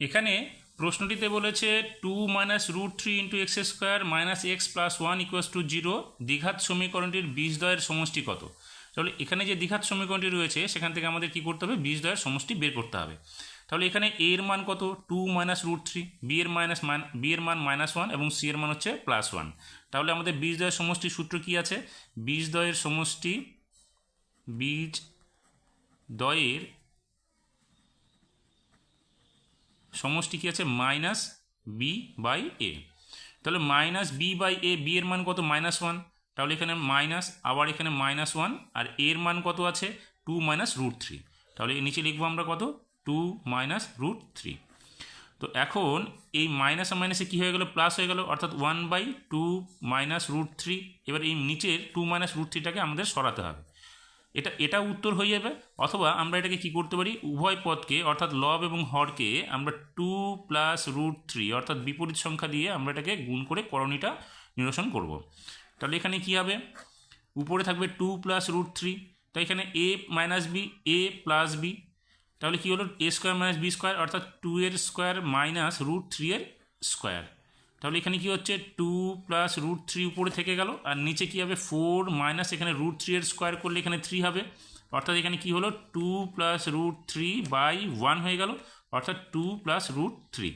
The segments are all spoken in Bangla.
এখানে প্রশ্নটিতে বলেছে two minus root three into X square minus X plus one equals to zero দ্বিঘাত সমীকরণটির বীজদ্বয়ের সমষ্টি কত? তাহলে এখানে যে দ্বিঘাত সমীকরণটি রয়েছে, সেখান থেকে আমাদের কী করতে হবে? বীজদ্বয়ের সমষ্টি বের করতে হবে। তাহলে এখানে এ এর মান কত? Two minus root three B এর মাইনাস মান বি এর মান মাইনাস ওয়ান এবং সি এর মান হচ্ছে প্লাস ওয়ান তাহলে আমাদের বীজদ্বয়ের সমষ্টি সূত্র কি আছে? বীজদ্বয়ের সমষ্টি, বীজ দয়ের সমষ্টি কি আছে? মাইনাস বি বাই এ তাহলে minus B by A B এর মান কত? মাইনাস ওয়ান তাহলে এখানে মাইনাস, আবার এখানে মাইনাস ওয়ান আর এর মান কত আছে? টু মাইনাস রুট থ্রি তাহলে নিচে লিখব আমরা কত? টু মাইনাস রুট থ্রি তো এখন এই মাইনাস আর মাইনাসে কী হয়ে গেল? প্লাস হয়ে গেল, অর্থাৎ one by two minus root three এবার এই নিচের টু মাইনাস রুট থ্রিটাকে আমাদের সরাতে হবে। এটা এটা উত্তর হয়ে যাবে। অথবা আমরা এটাকে কি করতে পারি? উভয় পদকে, অর্থাৎ লব এবং হরকে, আমরা টু প্লাস রুট থ্রি অর্থাৎ বিপরীত সংখ্যা দিয়ে আমরা এটাকে গুণ করে করণীটা নিরসন করব। তাহলে এখানে কি হবে? উপরে থাকবে টু প্লাস রুট থ্রি তাই এখানে A minus B A plus B তাহলে কী হলো? A square minus B square অর্থাৎ টু এর স্কোয়ার মাইনাস রুট থ্রি এর স্কোয়ার তাহলে এখানে কি হচ্ছে? টু প্লাস রুট থ্রি উপরে থেকে গেল। আর নিচে কি হবে? ফোর মাইনাস এখানে রুট থ্রি এর স্কোয়ার করলে এখানে থ্রি হবে। অর্থাৎ এখানে কি হলো? Two plus root three by one হয়ে গেল। অর্থাৎ টু প্লাস রুট থ্রি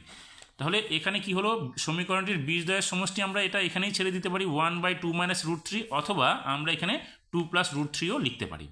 তাহলে এখানে কি হলো? সমীকরণটির বীজদ্বয়ের সমষ্টি আমরা এটা এখানেই ছেড়ে দিতে পারি। One by two minus root three অথবা আমরা এখানে টু প্লাস রুট থ্রিও লিখতে পারি।